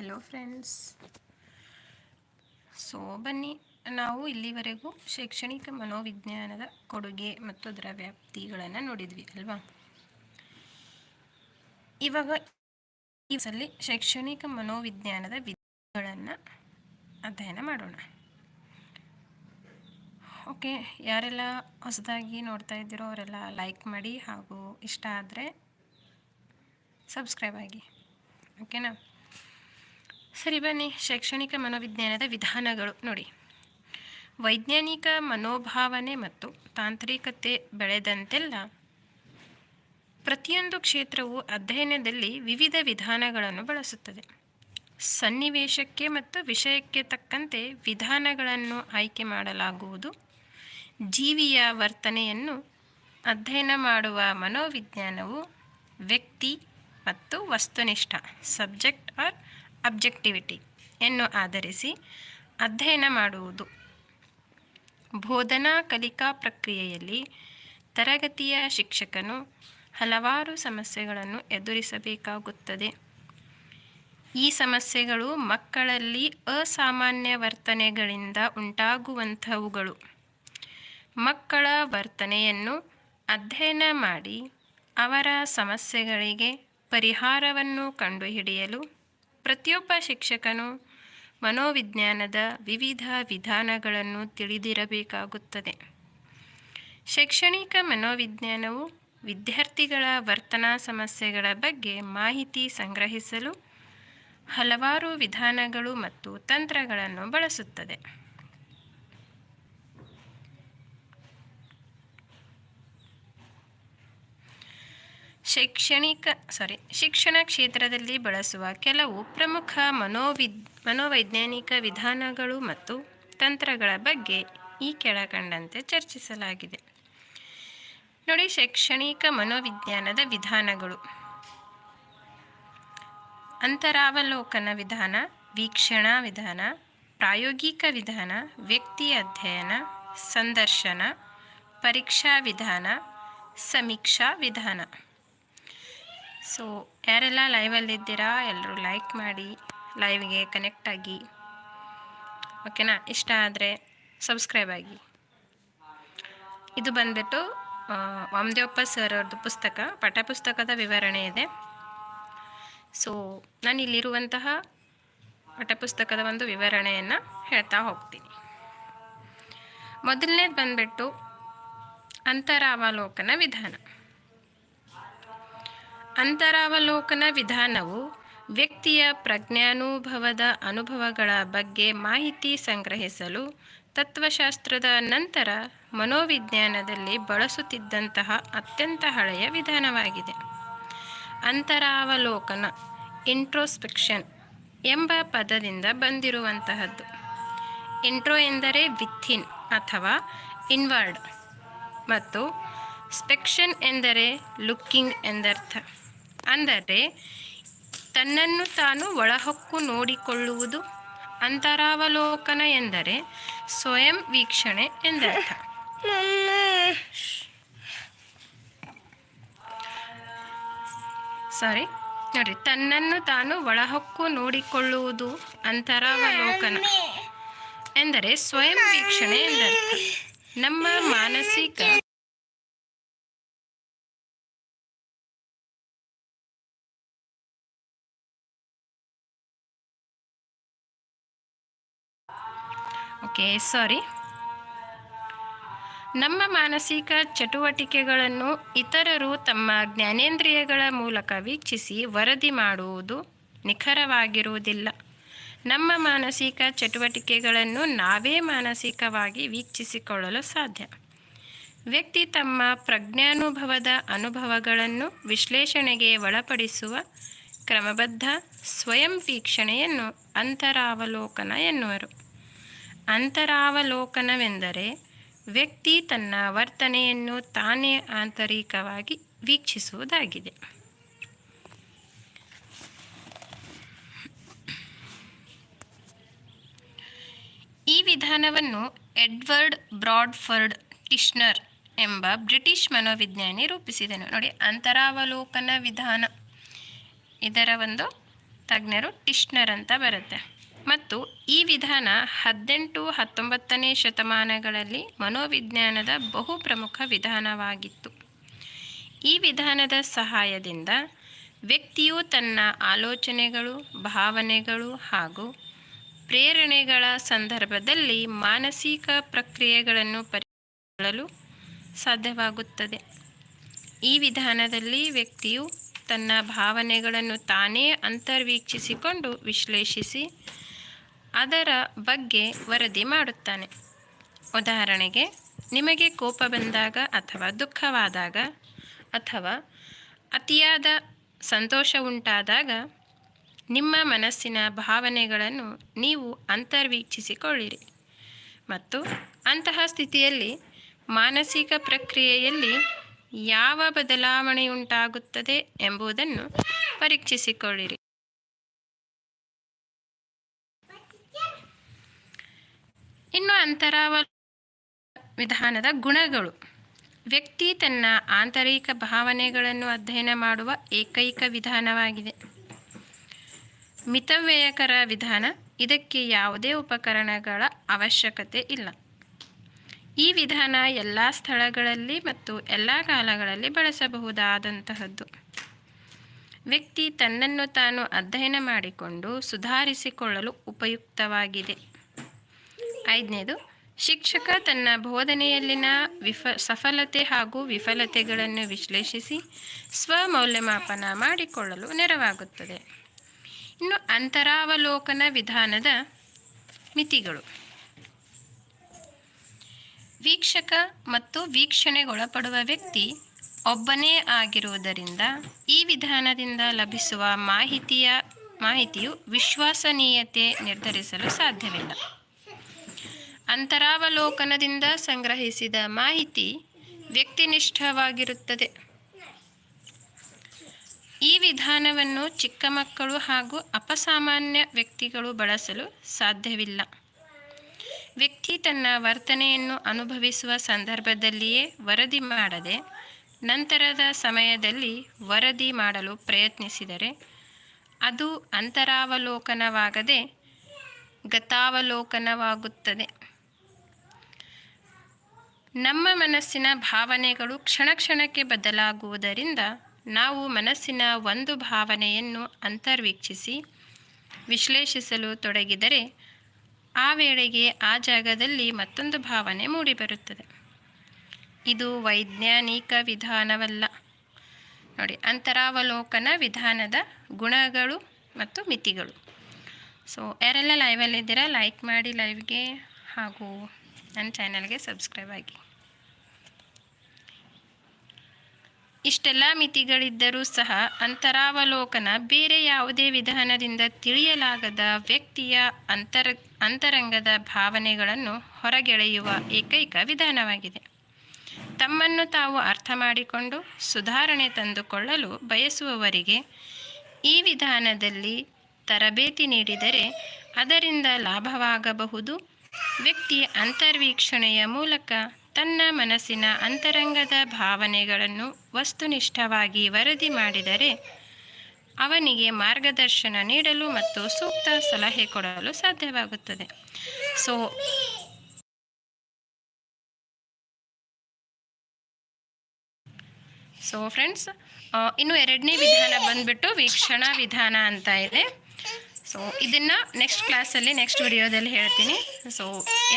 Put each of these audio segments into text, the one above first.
Hello friends so ಬನ್ನಿ. ನಾವು ಇಲ್ಲಿವರೆಗೂ ಶೈಕ್ಷಣಿಕ ಮನೋವಿಜ್ಞಾನದ ಕೊಡುಗೆ ಮತ್ತು ಅದರ ವ್ಯಾಪ್ತಿಗಳನ್ನು ನೋಡಿದ್ವಿ, ಅಲ್ವಾ? ಇವಾಗ ಈ ಶೈಕ್ಷಣಿಕ ಮನೋವಿಜ್ಞಾನದ ವಿಧಗಳನ್ನು ಅಧ್ಯಯನ ಮಾಡೋಣ. ಓಕೆ, ಯಾರೆಲ್ಲ ಹೊಸದಾಗಿ ನೋಡ್ತಾ ಇದ್ದೀರೋ ಅವರೆಲ್ಲ ಲೈಕ್ ಮಾಡಿ ಹಾಗೂ ಇಷ್ಟ ಆದರೆ ಸಬ್ಸ್ಕ್ರೈಬ್ ಆಗಿ. ಓಕೆನಾ? ಸರಿ ಬನ್ನಿ, ಶೈಕ್ಷಣಿಕ ಮನೋವಿಜ್ಞಾನದ ವಿಧಾನಗಳು ನೋಡಿ. ವೈಜ್ಞಾನಿಕ ಮನೋಭಾವನೆ ಮತ್ತು ತಾಂತ್ರಿಕತೆ ಬೆಳೆದಂತೆಲ್ಲ ಪ್ರತಿಯೊಂದು ಕ್ಷೇತ್ರವು ಅಧ್ಯಯನದಲ್ಲಿ ವಿವಿಧ ವಿಧಾನಗಳನ್ನು ಬಳಸುತ್ತದೆ. ಸನ್ನಿವೇಶಕ್ಕೆ ಮತ್ತು ವಿಷಯಕ್ಕೆ ತಕ್ಕಂತೆ ವಿಧಾನಗಳನ್ನು ಆಯ್ಕೆ ಮಾಡಲಾಗುವುದು. ಜೀವಿಯ ವರ್ತನೆಯನ್ನು ಅಧ್ಯಯನ ಮಾಡುವ ಮನೋವಿಜ್ಞಾನವು ವ್ಯಕ್ತಿ ಮತ್ತು ವಸ್ತುನಿಷ್ಠ, ಸಬ್ಜೆಕ್ಟ್ ಆರ್ ಅಬ್ಜೆಕ್ಟಿವಿಟಿ ಎನ್ನು ಆಧರಿಸಿ ಅಧ್ಯಯನ ಮಾಡುವುದು. ಬೋಧನಾ ಕಲಿಕಾ ಪ್ರಕ್ರಿಯೆಯಲ್ಲಿ ತರಗತಿಯ ಶಿಕ್ಷಕನು ಹಲವಾರು ಸಮಸ್ಯೆಗಳನ್ನು ಎದುರಿಸಬೇಕಾಗುತ್ತದೆ. ಈ ಸಮಸ್ಯೆಗಳು ಮಕ್ಕಳಲ್ಲಿ ಅಸಾಮಾನ್ಯ ವರ್ತನೆಗಳಿಂದ ಉಂಟಾಗುವಂಥವುಗಳು. ಮಕ್ಕಳ ವರ್ತನೆಯನ್ನು ಅಧ್ಯಯನ ಮಾಡಿ ಅವರ ಸಮಸ್ಯೆಗಳಿಗೆ ಪರಿಹಾರವನ್ನು ಕಂಡುಹಿಡಿಯಲು ಪ್ರತಿಯೊಬ್ಬ ಶಿಕ್ಷಕನು ಮನೋವಿಜ್ಞಾನದ ವಿವಿಧ ವಿಧಾನಗಳನ್ನು ತಿಳಿದಿರಬೇಕಾಗುತ್ತದೆ. ಶೈಕ್ಷಣಿಕ ಮನೋವಿಜ್ಞಾನವು ವಿದ್ಯಾರ್ಥಿಗಳ ವರ್ತನಾ ಸಮಸ್ಯೆಗಳ ಬಗ್ಗೆ ಮಾಹಿತಿ ಸಂಗ್ರಹಿಸಲು ಹಲವಾರು ವಿಧಾನಗಳು ಮತ್ತು ತಂತ್ರಗಳನ್ನು ಬಳಸುತ್ತದೆ. ಶೈಕ್ಷಣಿಕ ಸಾರಿ ಶಿಕ್ಷಣ ಕ್ಷೇತ್ರದಲ್ಲಿ ಬಳಸುವ ಕೆಲವು ಪ್ರಮುಖ ಮನೋವಿದ್, ಮನೋವೈಜ್ಞಾನಿಕ ವಿಧಾನಗಳು ಮತ್ತು ತಂತ್ರಗಳ ಬಗ್ಗೆ ಈ ಕೆಳಕಂಡಂತೆ ಚರ್ಚಿಸಲಾಗಿದೆ. ನೋಡಿ ಶೈಕ್ಷಣಿಕ ಮನೋವಿಜ್ಞಾನದ ವಿಧಾನಗಳು. ಅಂತರಾವಲೋಕನ ವಿಧಾನ, ವೀಕ್ಷಣಾ ವಿಧಾನ, ಪ್ರಾಯೋಗಿಕ ವಿಧಾನ, ವ್ಯಕ್ತಿ ಅಧ್ಯಯನ, ಸಂದರ್ಶನ, ಪರೀಕ್ಷಾ ವಿಧಾನ, ಸಮೀಕ್ಷಾ ವಿಧಾನ. ಸೊ ಯಾರೆಲ್ಲ ಲೈವಲ್ಲಿದ್ದೀರಾ ಎಲ್ಲರೂ ಲೈಕ್ ಮಾಡಿ ಲೈವ್ಗೆ ಕನೆಕ್ಟ್ ಆಗಿ ಓಕೆನಾ ಇಷ್ಟ ಆದರೆ ಸಬ್ಸ್ಕ್ರೈಬ್ ಆಗಿ. ಇದು ಬಂದ್ಬಿಟ್ಟು ವಾಮದೇವಪ್ಪ ಸರ್ ಅವ್ರದ್ದು ಪುಸ್ತಕ ಪಠ್ಯಪುಸ್ತಕದ ವಿವರಣೆ ಇದೆ. ಸೊ ನಾನು ಇಲ್ಲಿರುವಂತಹ ಪಠ್ಯಪುಸ್ತಕದ ಒಂದು ವಿವರಣೆಯನ್ನು ಹೇಳ್ತಾ ಹೋಗ್ತೀನಿ. ಮೊದಲನೇದು ಬಂದ್ಬಿಟ್ಟು, ಅಂತರಾವಲೋಕನ ವಿಧಾನ. ಅಂತರಾವಲೋಕನ ವಿಧಾನವು ವ್ಯಕ್ತಿಯ ಪ್ರಜ್ಞಾನುಭವದ ಅನುಭವಗಳ ಬಗ್ಗೆ ಮಾಹಿತಿ ಸಂಗ್ರಹಿಸಲು ತತ್ವಶಾಸ್ತ್ರದ ನಂತರ ಮನೋವಿಜ್ಞಾನದಲ್ಲಿ ಬಳಸುತ್ತಿದ್ದಂತಹ ಅತ್ಯಂತ ಹಳೆಯ ವಿಧಾನವಾಗಿದೆ. ಅಂತರಾವಲೋಕನ ಇಂಟ್ರೋಸ್ಪೆಕ್ಷನ್ ಎಂಬ ಪದದಿಂದ ಬಂದಿರುವಂತಹದ್ದು. ಇಂಟ್ರೋ ಎಂದರೆ ವಿಥಿನ್ ಅಥವಾ ಇನ್ವರ್ಡ್ ಮತ್ತು ಸ್ಪೆಕ್ಷನ್ ಎಂದರೆ ಲುಕ್ಕಿಂಗ್ ಎಂದರ್ಥ. ಅಂದರೆ ತನ್ನನ್ನು ತಾನು ಒಳಹೊಕ್ಕು ನೋಡಿಕೊಳ್ಳುವುದು ಅಂತರಾವಲೋಕನ ಎಂದರೆ ಸ್ವಯಂ ವೀಕ್ಷಣೆ ಎಂದರ್ಥ. ಸಾರಿ ನೋಡಿ ತನ್ನನ್ನು ತಾನು ಒಳಹೊಕ್ಕು ನೋಡಿಕೊಳ್ಳುವುದು ಅಂತರಾವಲೋಕನ ಎಂದರೆ ಸ್ವಯಂ ವೀಕ್ಷಣೆ ಎಂದರ್ಥ. ನಮ್ಮ ಮಾನಸಿಕ ಓಕೆ ಸಾರಿ ನಮ್ಮ ಮಾನಸಿಕ ಚಟುವಟಿಕೆಗಳನ್ನು ಇತರರು ತಮ್ಮ ಜ್ಞಾನೇಂದ್ರಿಯಗಳ ಮೂಲಕ ವೀಕ್ಷಿಸಿ ವರದಿ ಮಾಡುವುದು ನಿಖರವಾಗಿರುವುದಿಲ್ಲ. ನಮ್ಮ ಮಾನಸಿಕ ಚಟುವಟಿಕೆಗಳನ್ನು ನಾವೇ ಮಾನಸಿಕವಾಗಿ ವೀಕ್ಷಿಸಿಕೊಳ್ಳಲು ಸಾಧ್ಯ. ವ್ಯಕ್ತಿ ತಮ್ಮ ಪ್ರಜ್ಞಾನುಭವದ ಅನುಭವಗಳನ್ನು ವಿಶ್ಲೇಷಣೆಗೆ ಒಳಪಡಿಸುವ ಕ್ರಮಬದ್ಧ ಸ್ವಯಂ ವೀಕ್ಷಣೆಯನ್ನು ಅಂತರಾವಲೋಕನ ಎನ್ನುವರು. ಅಂತರಾವಲೋಕನವೆಂದರೆ ವ್ಯಕ್ತಿ ತನ್ನ ವರ್ತನೆಯನ್ನು ತಾನೇ ಆಂತರಿಕವಾಗಿ ವೀಕ್ಷಿಸುವುದಾಗಿದೆ. ಈ ವಿಧಾನವನ್ನು ಎಡ್ವರ್ಡ್ ಬ್ರಾಡ್ಫರ್ಡ್ ಟಿಶ್ನರ್ ಎಂಬ ಬ್ರಿಟಿಷ್ ಮನೋವಿಜ್ಞಾನಿ ರೂಪಿಸಿದನು. ನೋಡಿ, ಅಂತರಾವಲೋಕನ ವಿಧಾನ. ಇದರ ಒಂದು ತಜ್ಞರು ಟಿಶ್ನರ್ ಅಂತ ಬರುತ್ತೆ. ಮತ್ತು ಈ ವಿಧಾನ ಹದಿನೆಂಟು ಹತ್ತೊಂಬತ್ತನೇ ಶತಮಾನಗಳಲ್ಲಿ ಮನೋವಿಜ್ಞಾನದ ಬಹು ಪ್ರಮುಖ ವಿಧಾನವಾಗಿತ್ತು. ಈ ವಿಧಾನದ ಸಹಾಯದಿಂದ ವ್ಯಕ್ತಿಯು ತನ್ನ ಆಲೋಚನೆಗಳು, ಭಾವನೆಗಳು ಹಾಗೂ ಪ್ರೇರಣೆಗಳ ಸಂದರ್ಭದಲ್ಲಿ ಮಾನಸಿಕ ಪ್ರಕ್ರಿಯೆಗಳನ್ನು ಪರಿಗಣಿಸಿಕೊಳ್ಳಲು ಸಾಧ್ಯವಾಗುತ್ತದೆ. ಈ ವಿಧಾನದಲ್ಲಿ ವ್ಯಕ್ತಿಯು ತನ್ನ ಭಾವನೆಗಳನ್ನು ತಾನೇ ಅಂತರ್ವೀಕ್ಷಿಸಿಕೊಂಡು ವಿಶ್ಲೇಷಿಸಿ ಅದರ ಬಗ್ಗೆ ವರದಿ ಮಾಡುತ್ತಾನೆ. ಉದಾಹರಣೆಗೆ, ನಿಮಗೆ ಕೋಪ ಬಂದಾಗ ಅಥವಾ ದುಃಖವಾದಾಗ ಅಥವಾ ಅತಿಯಾದ ಸಂತೋಷ ಉಂಟಾದಾಗ, ನಿಮ್ಮ ಮನಸ್ಸಿನ ಭಾವನೆಗಳನ್ನು ನೀವು ಅಂತರ್ವೀಕ್ಷಿಸಿಕೊಳ್ಳಿರಿ. ಮತ್ತು ಅಂತಹ ಸ್ಥಿತಿಯಲ್ಲಿ ಮಾನಸಿಕ ಪ್ರಕ್ರಿಯೆಯಲ್ಲಿ ಯಾವ ಬದಲಾವಣೆಯುಂಟಾಗುತ್ತದೆ ಎಂಬುದನ್ನು ಪರೀಕ್ಷಿಸಿಕೊಳ್ಳಿರಿ ಇನ್ನು ಅಂತರಾವಲ ವಿಧಾನದ ಗುಣಗಳು. ವ್ಯಕ್ತಿ ತನ್ನ ಆಂತರಿಕ ಭಾವನೆಗಳನ್ನು ಅಧ್ಯಯನ ಮಾಡುವ ಏಕೈಕ ವಿಧಾನವಾಗಿದೆ. ಮಿತವ್ಯಯಕರ ವಿಧಾನ, ಇದಕ್ಕೆ ಯಾವುದೇ ಉಪಕರಣಗಳ ಅವಶ್ಯಕತೆ ಇಲ್ಲ. ಈ ವಿಧಾನ ಎಲ್ಲ ಸ್ಥಳಗಳಲ್ಲಿ ಮತ್ತು ಎಲ್ಲ ಕಾಲಗಳಲ್ಲಿ ಬಳಸಬಹುದಾದಂತಹದ್ದು. ವ್ಯಕ್ತಿ ತನ್ನನ್ನು ತಾನು ಅಧ್ಯಯನ ಮಾಡಿಕೊಂಡು ಸುಧಾರಿಸಿಕೊಳ್ಳಲು ಉಪಯುಕ್ತವಾಗಿದೆ. ಐದನೇದು, ಶಿಕ್ಷಕ ತನ್ನ ಬೋಧನೆಯಲ್ಲಿನ ವಿಫ, ಸಫಲತೆ ಹಾಗೂ ವಿಫಲತೆಗಳನ್ನು ವಿಶ್ಲೇಷಿಸಿ ಸ್ವಮೌಲ್ಯಮಾಪನ ಮಾಡಿಕೊಳ್ಳಲು ನೆರವಾಗುತ್ತದೆ. ಇನ್ನು ಅಂತರಾವಲೋಕನ ವಿಧಾನದ ಮಿತಿಗಳು. ವೀಕ್ಷಕ ಮತ್ತು ವೀಕ್ಷಣೆಗೊಳಪಡುವ ವ್ಯಕ್ತಿ ಒಬ್ಬನೇ ಆಗಿರುವುದರಿಂದ ಈ ವಿಧಾನದಿಂದ ಲಭಿಸುವ ಮಾಹಿತಿಯ, ಮಾಹಿತಿಯು ವಿಶ್ವಾಸನೀಯತೆ ನಿರ್ಧರಿಸಲು ಸಾಧ್ಯವಿಲ್ಲ. ಅಂತರಾವಲೋಕನದಿಂದ ಸಂಗ್ರಹಿಸಿದ ಮಾಹಿತಿ ವ್ಯಕ್ತಿನಿಷ್ಠವಾಗಿರುತ್ತದೆ. ಈ ವಿಧಾನವನ್ನು ಚಿಕ್ಕ ಮಕ್ಕಳು ಹಾಗೂ ಅಪಸಾಮಾನ್ಯ ವ್ಯಕ್ತಿಗಳು ಬಳಸಲು ಸಾಧ್ಯವಿಲ್ಲ. ವ್ಯಕ್ತಿ ತನ್ನ ವರ್ತನೆಯನ್ನು ಅನುಭವಿಸುವ ಸಂದರ್ಭದಲ್ಲಿಯೇ ವರದಿ ಮಾಡದೆ, ನಂತರದ ಸಮಯದಲ್ಲಿ ವರದಿ ಮಾಡಲು ಪ್ರಯತ್ನಿಸಿದರೆ ಅದು ಅಂತರಾವಲೋಕನವಾಗದೆ ಗತಾವಲೋಕನವಾಗುತ್ತದೆ. ನಮ್ಮ ಮನಸ್ಸಿನ ಭಾವನೆಗಳು ಕ್ಷಣ ಕ್ಷಣಕ್ಕೆ ಬದಲಾಗುವುದರಿಂದ ನಾವು ಮನಸ್ಸಿನ ಒಂದು ಭಾವನೆಯನ್ನು ಅಂತರ್ವೀಕ್ಷಿಸಿ ವಿಶ್ಲೇಷಿಸಲು ತೊಡಗಿದರೆ ಆ ವೇಳೆಗೆ ಆ ಜಾಗದಲ್ಲಿ ಮತ್ತೊಂದು ಭಾವನೆ ಮೂಡಿಬರುತ್ತದೆ. ಇದು ವೈಜ್ಞಾನಿಕ ವಿಧಾನವಲ್ಲ. ನೋಡಿ, ಅಂತರಾವಲೋಕನ ವಿಧಾನದ ಗುಣಗಳು ಮತ್ತು ಮಿತಿಗಳು. ಸೊ ಯಾರೆಲ್ಲ ಲೈವಲ್ಲಿದ್ದೀರಾ ಲೈಕ್ ಮಾಡಿ ಲೈವ್ಗೆ ಹಾಗೂ ನನ್ನ ಚಾನಲ್ಗೆ ಸಬ್ಸ್ಕ್ರೈಬ್ ಆಗಿ. ಇಷ್ಟೆಲ್ಲ ಮಿತಿಗಳಿದ್ದರೂ ಸಹ ಅಂತರಾವಲೋಕನ ಬೇರೆ ಯಾವುದೇ ವಿಧಾನದಿಂದ ತಿಳಿಯಲಾಗದ ವ್ಯಕ್ತಿಯ ಅಂತರ, ಅಂತರಂಗದ ಭಾವನೆಗಳನ್ನು ಹೊರಗೆಳೆಯುವ ಏಕೈಕ ವಿಧಾನವಾಗಿದೆ. ತಮ್ಮನ್ನು ತಾವು ಅರ್ಥ ಮಾಡಿಕೊಂಡು ಸುಧಾರಣೆ ತಂದುಕೊಳ್ಳಲು ಬಯಸುವವರಿಗೆ ಈ ವಿಧಾನದಲ್ಲಿ ತರಬೇತಿ ನೀಡಿದರೆ ಅದರಿಂದ ಲಾಭವಾಗಬಹುದು ವ್ಯಕ್ತಿ ಅಂತರ್ವೀಕ್ಷಣೆಯ ಮೂಲಕ ತನ್ನ ಮನಸ್ಸಿನ ಅಂತರಂಗದ ಭಾವನೆಗಳನ್ನು ವಸ್ತುನಿಷ್ಠವಾಗಿ ವರದಿ ಮಾಡಿದರೆ ಅವನಿಗೆ ಮಾರ್ಗದರ್ಶನ ನೀಡಲು ಮತ್ತು ಸೂಕ್ತ ಸಲಹೆ ಕೊಡಲು ಸಾಧ್ಯವಾಗುತ್ತದೆ. ಸೊ ಸೊ ಫ್ರೆಂಡ್ಸ್ ಇನ್ನು ಎರಡನೇ ವಿಧಾನ ಬಂದ್ಬಿಟ್ಟು ವೀಕ್ಷಣಾ ವಿಧಾನ ಅಂತ ಇದೆ. ಸೊ ಇದನ್ನು ನೆಕ್ಸ್ಟ್ ಕ್ಲಾಸಲ್ಲಿ ನೆಕ್ಸ್ಟ್ ವಿಡಿಯೋದಲ್ಲಿ ಹೇಳ್ತೀನಿ. ಸೊ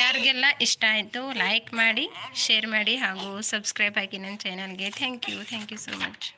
ಯಾರಿಗೆಲ್ಲ ಇಷ್ಟ ಆಯಿತು ಲೈಕ್ ಮಾಡಿ ಶೇರ್ ಮಾಡಿ, ಹಾಗೂ ಸಬ್ಸ್ಕ್ರೈಬ್ ಆಗಿ ನನ್ನ ಚಾನಲ್ಗೆ thank you thank you so much